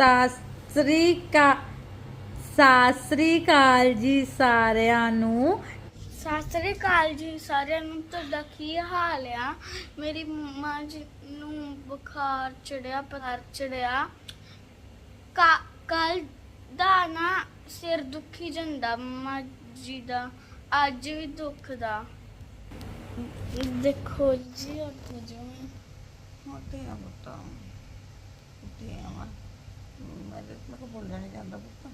ਸਾਸਰੀ ਕਾ ਸਾਸਰੀ ਕਾਲ ਜੀ ਸਾਰਿਆਂ ਨੂੰ। ਸਤਿ ਸ੍ਰੀ ਅਕਾਲ ਜੀ ਸਾਰਿਆਂ ਨੂੰ ਤੁਹਾਡਾ ਕੀ ਹਾਲ ਆ? ਮੇਰੀ ਮੰਮਾ ਜੀ ਨੂੰ ਬੁਖਾਰ ਚੜਿਆ ਪਥਰ ਚੜਿਆ। ਕੱਲ ਦਾ ਨਾ ਸਿਰ ਦੁਖੀ ਜਾਂਦਾ ਮੰਮਾ ਜੀ ਦਾ ਅੱਜ ਵੀ ਦੁਖਦਾ। ਦੇਖੋ ਜੀ ਉੱਠ ਜਿਵੇਂ ਮੋਟੇ ਆ ਬੁੱਤਾ ਮੋਟੇ ਆ ਮੈਂ ਮੈਂ ਬੋਲਣਾ ਨਹੀਂ ਜਾਂਦਾ ਬੁੱਤਾ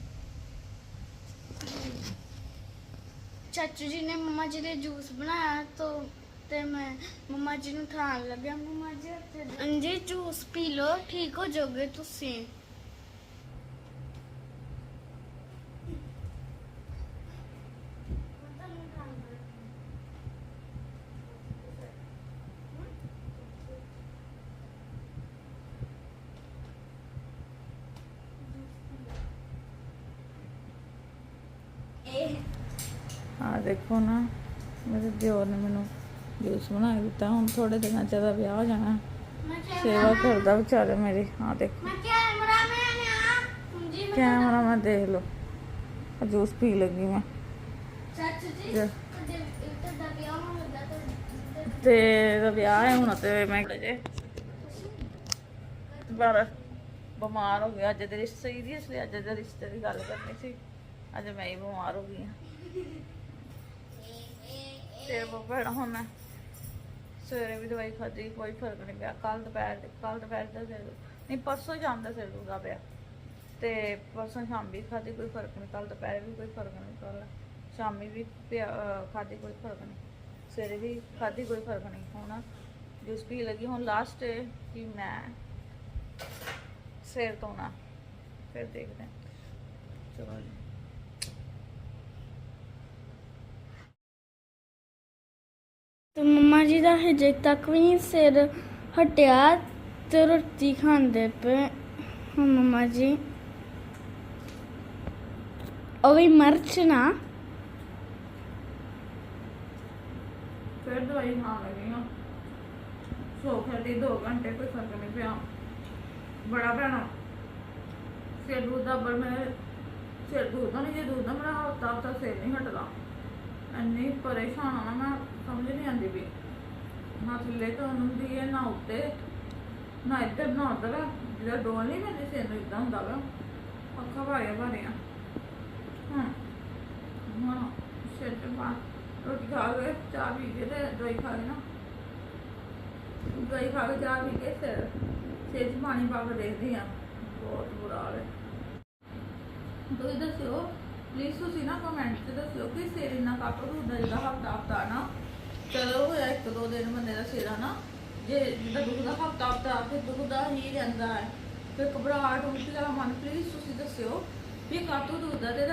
ਚਾਚੂ ਜੀ ਨੇ ਮੰਮਾ ਜੀ ਦੇ ਜੂਸ ਬਣਾਇਆ ਤੋ ਤੇ ਮੈਂ ਮੰਮਾ ਜੀ ਨੂੰ ਠਾਣ ਲੱਗਿਆ ਮੰਮਾ ਜੀ ਉੱਥੇ ਜੀ ਜੂਸ ਪੀ ਲਓ, ਠੀਕ ਹੋ ਜਾਓਗੇ ਤੁਸੀਂ। ਆ ਦੇਖੋ ਨਾ ਮੇਰੇ ਦਿਓਰ ਨੇ ਮੈਨੂੰ ਜੂਸ ਬਣਾ ਕੇ ਦਿੱਤਾ ਹੁਣ ਥੋੜੇ ਦਿਨਾਂ ਚ ਇਹਦਾ ਵਿਆਹ ਹੋ ਜਾਣਾ। ਸੇਵਾ ਕਰਦਾ ਵਿਚਾਰੇ ਮੇਰੀ ਆ ਦੇਖੋ। ਕੈਮਰਾ ਮੈਂ ਦੇਖ ਲਓ। ਆ ਜੂਸ ਪੀ ਲੱਗੀ ਮੈਂ। ਤਾਂ ਇਹਦਾ ਵਿਆਹ ਹੈ ਹੁਣ ਤੇ ਮੈਂ ਜੇ ਪਰ ਬਿਮਾਰ ਹੋ ਗਿਆ ਅੱਜ ਦੇ ਰਿਸ਼ਤੇ ਦੀ ਲਈ ਅੱਜ ਦੇ ਰਿਸ਼ਤੇ ਦੀ ਗੱਲ ਕਰਨੀ ਸੀ। ਅੱਜ ਮੈਂ ਹੀ ਬਿਮਾਰ ਹੋ ਗਈ ਹਾਂ। ਤੇ ਬੱਬੜ ਹੁਣ ਮੈਂ ਸਵੇਰੇ ਵੀ ਦਵਾਈ ਖਾਧੀ, ਕੋਈ ਫ਼ਰਕ ਨਹੀਂ ਪਿਆ। ਕੱਲ ਦੁਪਹਿਰ ਕੱਲ ਦੁਪਹਿਰ ਦਾ ਸਿਰ ਨਹੀਂ, ਪਰਸੋਂ ਸ਼ਾਮ ਦਾ ਸਿਰ ਦੁਖਦਾ ਪਿਆ। ਤੇ ਪਰਸੋਂ ਸ਼ਾਮ ਵੀ ਖਾਧੀ, ਕੋਈ ਫ਼ਰਕ ਨਹੀਂ ਕੱਲ ਦੁਪਹਿਰ ਵੀ ਕੋਈ ਫ਼ਰਕ ਨਹੀਂ ਕੱਲ ਸ਼ਾਮੀ ਵੀ ਪਿਆ- ਖਾਧੀ ਕੋਈ ਫ਼ਰਕ ਨਹੀਂ ਸਵੇਰੇ ਵੀ ਖਾਧੀ ਕੋਈ ਫ਼ਰਕ ਨਹੀਂ ਹੁਣ ਜੂਸ ਪੀ ਲੱਗੀ, ਹੁਣ ਲਾਸਟ ਕਿ ਮੈਂ ਸਿਰ ਧੋਣਾ। ਫਿਰ ਦੇਖਦੇ ਚਲੋ ਜੀ। ਤੇ ਮੰਮਾ ਜੀ ਦਾ ਹਜੇ ਤੱਕ ਵੀ ਨਹੀਂ ਸਿਰ ਹਟਿਆ ਤੇ ਰੋਟੀ ਖਾਂਦੇ ਪਏ। ਹੁਣ ਮੰਮਾ ਜੀ, ਉਹ ਵੀ ਮਰਚ ਨਾ। ਫਿਰ ਦਵਾਈ ਖਾਣ ਲੱਗੀ ਹਾਂ। ਸੋ ਖੜੀ 2 ਘੰਟੇ ਕੋਈ ਫ਼ਰਕ ਨਹੀਂ ਪਿਆ। ਬੜਾ ਭੈਣਾ। ਸਿਰ ਦੂਰ ਦਾ ਬਰ ਮੈਂ ਸਿਰ ਦੂਰ ਨਹੀਂ ਜੇ ਦੂਰ ਦਾ ਮੇਰਾ ਹਫਤਾ ਹਫਤਾ ਸਿਰ ਨਹੀਂ ਹਟਦਾ। ਇੰਨੀ ਪਰੇਸ਼ਾਨ ਆ ਮੈਂ ਸਮਝ ਨਹੀਂ ਆਉਂਦੀ ਵੀ ਨਾ ਥੱਲੇ ਤੋਂ ਹੁੰਦੀ ਹੈ, ਨਾ ਉੱਤੇ। ਨਾ ਇੱਧਰ, ਨਾ ਉੱਧਰ। ਜਿਹੜਾ ਡੋਲ ਨਹੀਂ ਮੇਰੇ ਸਿਰ ਨੂੰ ਇਦਾਂ ਹੁੰਦਾ ਵਾ। ਅੱਖਾਂ ਭਾਰੀਆਂ ਭਾਰੀਆਂ। ਹਾਂ ਹਾਂ ਸਿਰ ਤੇ ਪਾ, ਰੋਟੀ ਖਾ ਕੇ ਚਾਹ ਪੀ ਕੇ ਤੇ ਦਵਾਈ ਖਾ ਕੇ ਨਾ। ਦਵਾਈ ਖਾ ਕੇ ਚਾਹ ਪੀ ਕੇ ਸਿਰ ਸਿਰ 'ਚ ਪਾਣੀ ਪਾ ਕੇ ਦੇਖਦੀ ਆ। ਬਹੁਤ ਬੁਰਾ ਹਾਲ ਹੈ। ਤੁਸੀਂ ਦੱਸਿਓ ਪਲੀਜ਼ ਤੁਸੀਂ ਨਾ ਕਮੈਂਟ 'ਚ ਦੱਸਿਓ ਕਿ ਸਿਰ ਇੰਨਾ ਕੱਟ ਹੁੰਦਾ ਜਿਹਦਾ ਹਫਤਾ ਹਫਤਾ ਨਾ। ਚਲੋ ਹੋਇਆ ਇੱਕ ਦੋ ਦਿਨ ਬੰਦੇ ਦਾ ਸਿਰ ਆ ਨਾ ਜੇ ਜਿੱਦਾਂ ਦੁਖਦਾ ਹਫਤਾ ਹਫਤਾ ਫਿਰ ਦੁਖਦਾ ਹੀ ਰਹਿੰਦਾ ਹੈ। ਫਿਰ ਘਬਰਾਹਟ ਉੱਠ ਜਾ ਮਨ ਪਲੀਜ਼ ਤੁਸੀਂ ਦੱਸਿਓ ਵੀ ਕਾਤੋਂ ਦੁਖਦਾ ਤੇ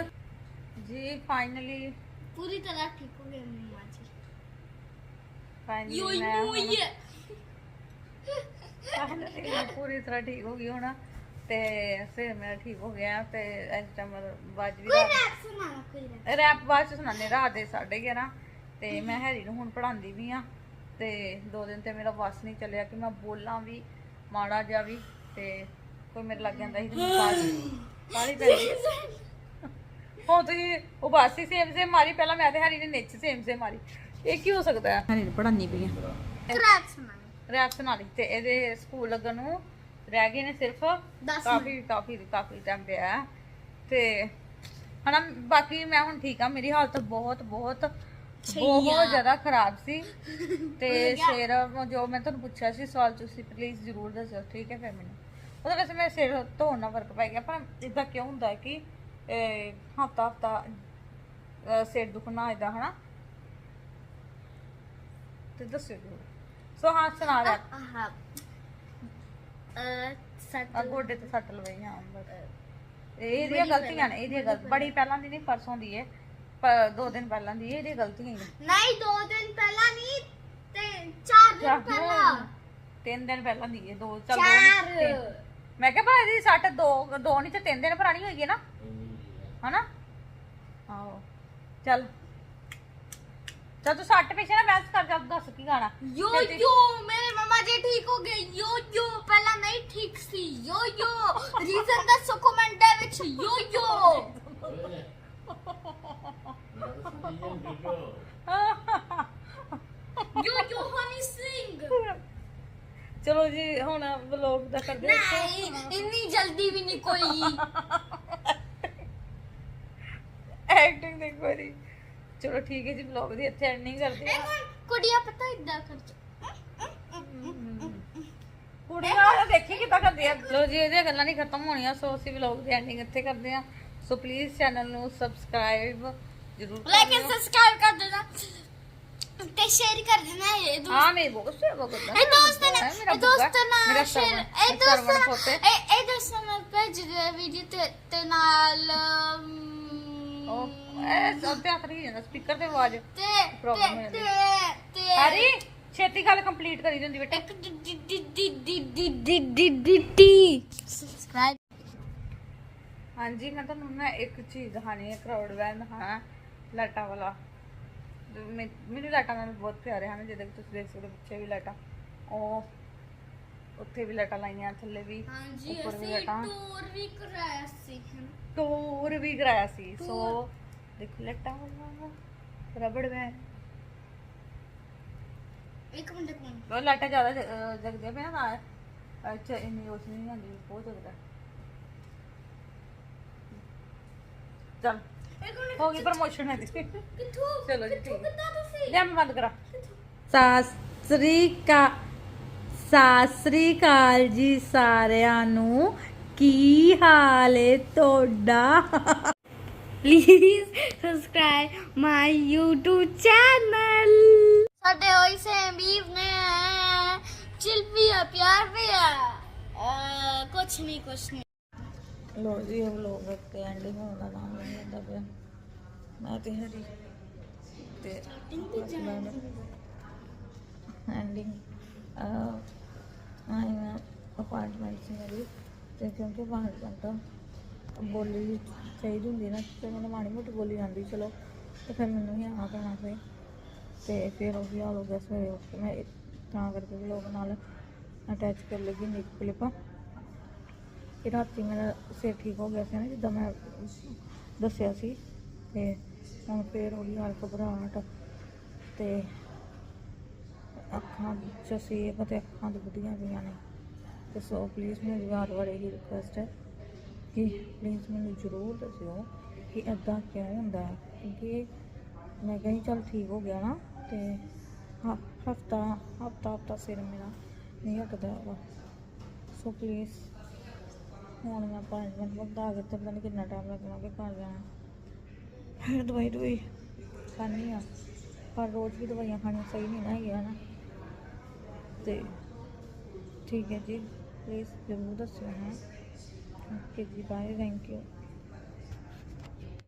ਜੀ ਫਾਈਨਲੀ ਪੂਰੀ ਤਰ੍ਹਾਂ ਠੀਕ ਹੋ ਗਏ ਮੰਮਾ ਜੀ। ਫਾਈਨਲੀ ਮੈਂ ਪੂਰੀ ਤਰ੍ਹਾਂ ਠੀਕ ਹੋ ਗਈ ਹੁਣ। ਤੇ ਸਿਰ ਮੇਰਾ ਠੀਕ ਹੋ ਗਿਆ ਤੇ ਇਸ ਟਾਈਮ ਬਾਜ ਵੀ ਕੋਈ ਰਾਤ ਰੈਪ ਸੁਣਾਣਾ ਕੋਈ rap। ਰੈਪ ਬਾਅਦ ਚ ਸੁਣਾਉਂਦੇ ਰਾਤ ਦੇ 11:30 ਤੇ ਮੈਂ ਹੈਰੀ ਨੂੰ ਹੁਣ ਪੜਾਉਂਦੀ ਵੀ ਆ ਤੇ ਦੋ ਦਿਨ ਤੇ ਮੇਰਾ ਵਸ ਨਹੀਂ ਚੱਲਿਆ ਕਿ ਮੈਂ ਬੋਲਾਂ ਵੀ ਮਾੜਾ ਜਿਹਾ ਵੀ ਤੇ ਕੋਈ ਮੇਰੇ ਲੱਗ ਜਾਂਦਾ ਸੀ ਤੇ ਮੈਂ ਕਾਲੀ ਪੈਂਦੀ ਹੋ ਤੁਸੀਂ ਉਹ ਬਾਸੀ ਸੇਮ ਸੇਮ ਮਾਰੀ ਪਹਿਲਾਂ ਮੈਂ ਤੇ ਹੈਰੀ ਨੇ ਨਿੱਚ ਸੇਮ ਸੇਮ ਮਾਰੀ। ਇਹ ਕੀ ਹੋ ਸਕਦਾ? ਹੈ ਹੈਰੀ ਨੂੰ ਪੜਾਉਣੀ ਪਈ ਆ ਰੈਪ ਸੁਣਾਣਾ ਰੈਪ ਸੁਣਾ ਲਈ ਤੇ ਇਹਦੇ ਸਕੂਲ ਲੱਗਣ ਨੂੰ ਰਹਿ ਗਏ ਨੇ ਸਿਰਫ ਦਸ ਕਾਫੀ ਕਾਫੀ ਕਾਫੀ ਟਾਈਮ ਪਿਆ। ਤੇ ਹਨਾ ਬਾਕੀ ਮੈਂ ਹੁਣ ਠੀਕ ਆ ਮੇਰੀ ਹਾਲਤ ਬਹੁਤ ਬਹੁਤ ਬਹੁਤ ਜ਼ਿਆਦਾ ਖਰਾਬ ਸੀ। ਤੇ ਸਿਰ ਜੋ ਮੈਂ ਤੁਹਾਨੂੰ ਪੁੱਛਿਆ ਸੀ ਸਵਾਲ ਤੁਸੀਂ ਪਲੀਜ਼ ਜ਼ਰੂਰ ਦੱਸਿਓ ਠੀਕ ਹੈ ਫਿਰ ਮੈਨੂੰ। ਉਹਦੇ ਵੈਸੇ ਮੇਰੇ ਸਿਰ ਧੋਣ ਨਾਲ ਫ਼ਰਕ ਪੈ ਗਿਆ ਪਰ ਇਦਾਂ ਕਿਉਂ ਹੁੰਦਾ ਹੈ ਕਿ ਹਫਤਾ ਹਫਤਾ ਸਿਰ ਦੁਖਣਾ ਇਦਾਂ ਹਨਾ? ਤੇ ਜ਼ਰੂਰ। ਸੋ ਹਾਂ ਸੁਣਾ ਰਿਹਾ ਸੱਟ ਗੋਡੇ ਤੇ ਸੱਟ ਲਵੇ ਜਾਂ ਇਹ ਇਹਦੀਆਂ ਗਲਤੀਆਂ ਨੇ ਇਹਦੀਆਂ ਗਲਤ ਬੜੀ ਪਹਿਲਾਂ। ਦੀ ਨਹੀਂ ਪਰਸੋਂ ਦੀ ਹੈ ਪ- ਦੋ ਦਿਨ ਪਹਿਲਾਂ ਦੀ ਹੈ, ਇਹਦੀਆਂ ਗਲਤੀਆਂ ਨਹੀਂ ਦੋ ਦਿਨ ਪਹਿਲਾਂ ਨਹੀਂ ਤੇ ਚਾਰ ਦਿਨ ਪਹਿਲਾਂ। ਤਿੰਨ ਦਿਨ ਪਹਿਲਾਂ ਦੀ ਹੈ ਦੋ ਚੱਲ ਦੋ ਮੈਂ ਕਿਹਾ ਭਾ ਇਹਦੀ ਸੱਟ ਦੋ ਦੋ ਨਹੀਂ ਤੇ ਤਿੰਨ ਦਿਨ ਪੁਰਾਣੀ ਹੋਈ ਹੈ ਨਾ। ਹਨਾ? ਆਓ ਚੱਲ। ਚੱਲ ਤੂੰ ਸੱਟ ਪਿੱਛੇ ਨਾ ਬਹਿਸ ਕਰ ਜਾ ਦੱਸ ਕੀ ਗਾਣਾ। ਯੋ ਯੋ ਮੇਰੇ ਮਮਾ ਜੀ ਠੀਕ ਹੋ ਗਏ ਚਲੋ ਜੀ ਹੁਣ ਵਲੌਗ ਦਾ ਕਰਦੇ ਹਾਂ। ਨਹੀਂ ਇੰਨੀ ਜਲਦੀ ਵੀ ਨਹੀਂ ਕੋਈ। ਐਕਟਿੰਗ ਦੇ ਕੋਰੀ ਚਲੋ ਠੀਕ ਹੈ ਜੀ ਵਲੌਗ ਦੀ ਇੱਥੇ ਐਂਡ ਨਹੀਂ ਕਰਦੇ ਇਹ ਕੁੜੀਆਂ ਪਤਾ ਇਦਾਂ ਕਰ ਕੁੜੀਆਂ ਗੱਲਾਂ ਕਰਦੇ ਆ। ਲੋ ਜੀ ਇਹਦੀਆਂ ਗੱਲਾਂ ਨਹੀਂ ਖਤਮ ਹੋਣੀਆਂ ਸੋ ਅਸੀਂ ਵਲੌਗ ਦੀ ਐਂਡਿੰਗ ਇੱਥੇ ਕਰਦੇ ਆ ਸੋ ਪਲੀਜ਼ ਚੈਨਲ ਨੂੰ ਸਬਸਕ੍ਰਾਈਬ ਜਰੂਰ ਕਰ ਲਾਈਕ ਐਂਡ ਸਬਸਕ੍ਰਾਈਬ ਕਰ ਦੇਣਾ ਤੇ ਸ਼ੇਅਰ ਕਰ ਦੇਣਾ ਇਹ ਦੋਸਤ। ਹਾਂ ਮੇਰੇ ਦੋਸਤ ਹੈ ਬਹੁਤ ਇਹ ਦੋਸਤ ਨੇ ਦੋਸਤ ਨਾ ਮੇਰਾ ਸ਼ੇਅਰ ਇਹ ਦੋਸਤ ਇਹ ਇਹ ਦੋਸਤ ਨਾਲ ਭੇਜ ਦੇ ਵੀਡੀਓ ਤੇ ਤੇ ਨਾਲ ਉਹ ਇਹ ਸਭ ਤੇ ਆਖਰੀ ਸਪੀਕਰ ਤੇ ਆਵਾਜ਼ ਤੇ ਪ੍ਰੋਬਲਮ ਹੈ ਤੇ ਤੇ ਅਰੇ! ਛੇਤੀ ਗੱਲ ਕੰਪਲੀਟ ਕਰੀ ਦਿੰਦੀ ਬੇਟਾ। ਇੱਕ D D D D D D D D D T subscribe ਹਾਂਜੀ ਮੈਂ ਤੁਹਾਨੂੰ ਨਾ ਇੱਕ ਚੀਜ਼ ਦਿਖਾਣੀ ਹੈ ਕਰਾਊਡ ਵੈਨ ਦਿਖਾਣਾ ਲਾਟਾਂ ਵਾਲਾ। ਮੈਂ- ਮੈਨੂੰ ਲਾਟਾਂ ਨਾਲ ਬਹੁਤ ਪਿਆਰੇ ਹਨ ਜਿਹਦੇ ਵਿੱਚ ਤੁਸੀਂ ਦੇਖ ਸਕਦੇ ਹੋ ਪਿੱਛੇ ਵੀ ਲਾਟਾਂ। ਉਹ ਉੱਥੇ ਵੀ ਲਾਟਾਂ ਲਾਈਆਂ ਥੱਲੇ ਵੀ ਹਾਂਜੀ ਉੱਪਰ ਵੀ ਅਸੀਂ ਲਾਟਾਂ। ਟੂਰ ਵੀ ਕਰਾਇਆ ਸੀ। ਟੂਰ ਵੀ ਕਰਾਇਆ ਸੀ। ਸੋ ਦੇਖੋ ਲਾਟਾਂ ਵਾਲਾ ਰਬੜ ਵੈਨ ਇੱਕ ਮਿੰਟ ਇੱਕ ਮਿੰਟ। ਉਹ ਲਾਟਾਂ ਜ਼ਿਆਦਾ ਜ- ਅਹ ਪਿਆ ਨਾ ਅੱਛਾ ਇੰਨੀ ਰੋਸ਼ਨੀ ਨਹੀਂ ਆਉਂਦੀ ਬਹੁਤ ਜਗਦਾ। ਚੱਲ ਇੱਕ ਮਿੰਟ। ਹੋ ਗਈ ਪ੍ਰਮੋਸ਼ਨ ਹੈ ਦੀ ਕਿੱਥੋਂ? ਚਲੋ ਜੀ, ਕਿੱਥੋਂ ਠੀਕ। ਕਿੱਦਾਂ ਤੁਸੀਂ? ਲੈ ਮੈਂ ਬੰਦ ਕਰਾਂ। ਸਾਸਰੀ ਕਾ ਸਾਸਰੀ ਕਾਲ ਜੀ ਸਾਰਿਆਂ ਨੂੰ। ਕੀ ਹਾਲ ਏ ਤੁਹਾਡਾ? Please subscribe my YouTube channel ਸਾਡੇ ਹੋਈ ਸੇਮੀਵ ਨੇ। ਚਿਲ ਵੀ ਆ ਪਿਆਰ ਵੀ ਆ। ਅਹ, ਕੁਛ ਨਹੀਂ ਕੁਛ ਨਹੀਂ ਲੋ ਜੀ ਇਹ ਲੋਗ ਤੇ ਐਂਡਿੰਗ ਹੋਣ ਦਾ ਨਾਮ ਨਹੀਂ ਲੈਂਦਾ ਪਿਆ। ਮੈਂ ਤੇ ਹਰੀ। ਤੇ ਐਂਡਿੰਗ ਆਈ ਮੈਂ ਅਪਾਰਟਮੈਂਟ ਸੀ ਮੇਰੀ। ਤੇ ਕਿਉਂਕਿ ਅਪਾਰਟਮੈਂਟ ਬੋਲੀ ਚਾਹੀਦੀ ਹੁੰਦੀ ਨਾ ਤੇ ਮੈਨੂੰ ਮਾੜੀ ਮੋਟੀ ਬੋਲੀ ਆਉਂਦੀ ਚਲੋ। ਤੇ ਫਿਰ ਮੈਨੂੰ ਹੀ ਆਣਾ ਪੈਣਾ ਸੀ। ਤੇ ਫਿਰ ਉਹ ਹਾਲ ਹੋ ਗਿਆ ਸਵੇਰੇ ਉੱਠ ਕੇ। ਮੈਂ ਤਾਂ ਕਰਕੇ ਵਲੋਗ ਨਾਲ ਅਟੈਚ ਕਰ ਲੱਗੀ ਨਿਕ ਕਲਿੱਪ ਕਿ ਰਾਤੀ ਮੇਰਾ ਸਿਰ ਠੀਕ ਹੋ ਗਿਆ ਸੀ ਨਾ, ਜਿੱਦਾਂ ਮੈਂ ਦੱਸਿਆ ਸੀ। ਤੇ ਹੁਣ ਫੇਰ ਉਹੀ ਹਾਲ ਘਬਰਾਹਟ। ਤੇ ਅੱਖਾਂ ਚ ਸੇਬ ਤੇ ਅੱਖਾਂ ਦੁਖਦੀਆਂ ਪਈਆਂ ਨੇ। ਤੇ ਸੋ ਪਲੀਜ਼ ਮੇਰੀ ਵਾਰ ਵਾਰ ਇਹੀ ਰਿਕੁਐਸਟ ਹੈ ਕਿ ਪਲੀਜ਼ ਮੈਨੂੰ ਜ਼ਰੂਰ ਦੱਸਿਓ ਕਿ ਇਦਾਂ ਕਿਉਂ ਹੁੰਦਾ ਹੈ? ਕਿਉਂਕਿ ਮੈਂ ਕਹੀਂ ਚੱਲ ਠੀਕ ਹੋ ਗਿਆ ਨਾ। ਤੇ ਹਫਤਾ ਹਫਤਾ ਹਫਤਾ ਸਿਰ ਮੇਰਾ ਨਹੀਂ ਹਟਦਾ ਹੈਗਾ। ਸੋ ਪਲੀਜ਼ ਹੁਣ ਮੈਂ ਪੰਜ ਮਿੰਟ ਬਾਅਦ ਆ ਕੇ ਤੇ ਪਤਾ ਨਹੀਂ ਕਿੰਨਾ ਟਾਈਮ ਲੱਗਣਾ ਕਿ ਘਰ ਜਾਣਾ। ਫਿਰ ਦਵਾਈ ਦਵਾਈ ਖਾਣੀ ਆ ਪਰ ਰੋਜ਼ ਵੀ ਦਵਾਈਆਂ ਖਾਣੀਆਂ ਸਹੀ ਨਹੀਂ ਨਾ ਹੈਗੀਆਂ ਨਾ ਤੇ ਠੀਕ ਹੈ ਜੀ ਪਲੀਜ਼ ਜ਼ਰੂਰ ਦੱਸਿਓ ਹਾਂ ਓਕੇ ਜੀ ਬਾਏ ਥੈਂਕ ਯੂ